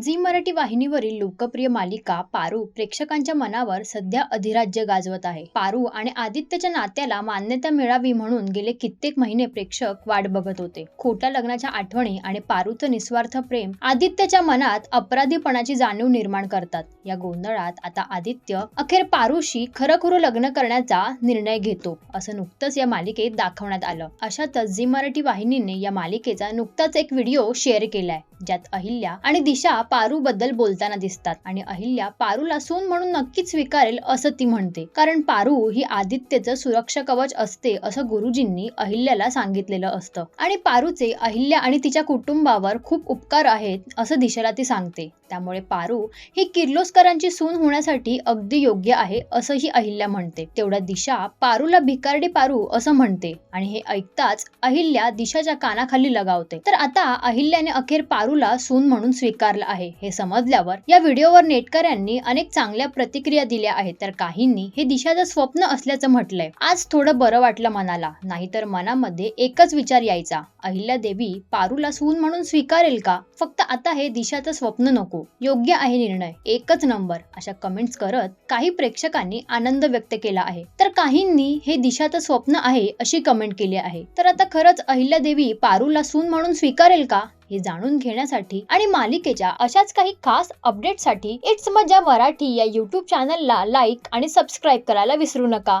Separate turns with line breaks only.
Zee Marathi वाहिनीवरील लोकप्रिय मालिका पारू प्रेक्षकांच्या मनावर सध्या अधिराज्य गाजवत आहे. पारू आणि आदित्यच्या नात्याला मान्यता मिळावी म्हणून गेले कित्येक महिने प्रेक्षक वाट बघत होते. खोट्या लग्नाच्या आठवणी आणि पारूचं निस्वार्थ प्रेम आदित्यच्या मनात अपराधीपणाची जाणीव निर्माण करतात. या गोंधळात आता आदित्य अखेर पारूशी खरं लग्न करण्याचा निर्णय घेतो असं नुकतंच या मालिकेत दाखवण्यात आलं. अशातच झी मराठी वाहिनीने या मालिकेचा नुकताच एक व्हिडिओ शेअर केलाय ज्यात अहिल्या आणि दिशा पारू बद्दल बोलताना दिसतात. आणि अहिल्या पारूला सून म्हणून नक्कीच स्वीकारेल असं ती म्हणते. कारण पारू ही आदित्यचं सुरक्षा कवच असते असं गुरुजींनी अहिल्याला सांगितलेलं असतं. आणि पारूचे अहिल्या आणि तिच्या कुटुंबावर खूप उपकार आहेत असं दिशेला ती सांगते. त्यामुळे पारू ही किर्लोस्करांची सून होण्यासाठी अगदी योग्य आहे असंही अहिल्या म्हणते. तेवढ्या दिशा पारूला भिकारडी पारू असं म्हणते. आणि हे ऐकताच अहिल्या दिशाच्या कानाखाली लगावते. तर आता अहिल्याने अखेर पारूला सून म्हणून स्वीकारलं आहे. हे समजल्यावर या व्हिडिओवर नेटकऱ्यांनी अनेक चांगल्या प्रतिक्रिया दिल्या आहेत. तर काहींनी हे दिशाचं स्वप्न असल्याचं म्हटलंय. आज थोडं बरं वाटलं मनाला. नाहीतर मनामध्ये एकच विचार यायचा. अहिल्या देवी पारूला सून म्हणून स्वीकारेल का? फक्त आता हे दिशाचं स्वप्न नको. योग्य आहे निर्णय. एकच नंबर. अशा कमेंट्स करत काही प्रेक्षकांनी आनंद व्यक्त केला आहे. तर काहींनी हे दिशाचं स्वप्न आहे अशी कमेंट केली आहे. तर आता खरंच अहिल्या देवी पारूला सून म्हणून स्वीकारेल का? हे जाणून घेण्यासाठी आणि मालिकेच्या अशाच काही खास अपडेटसाठी इट्स मजा मराठी या युट्यूब चॅनलला लाईक आणि सबस्क्राईब करायला विसरू नका.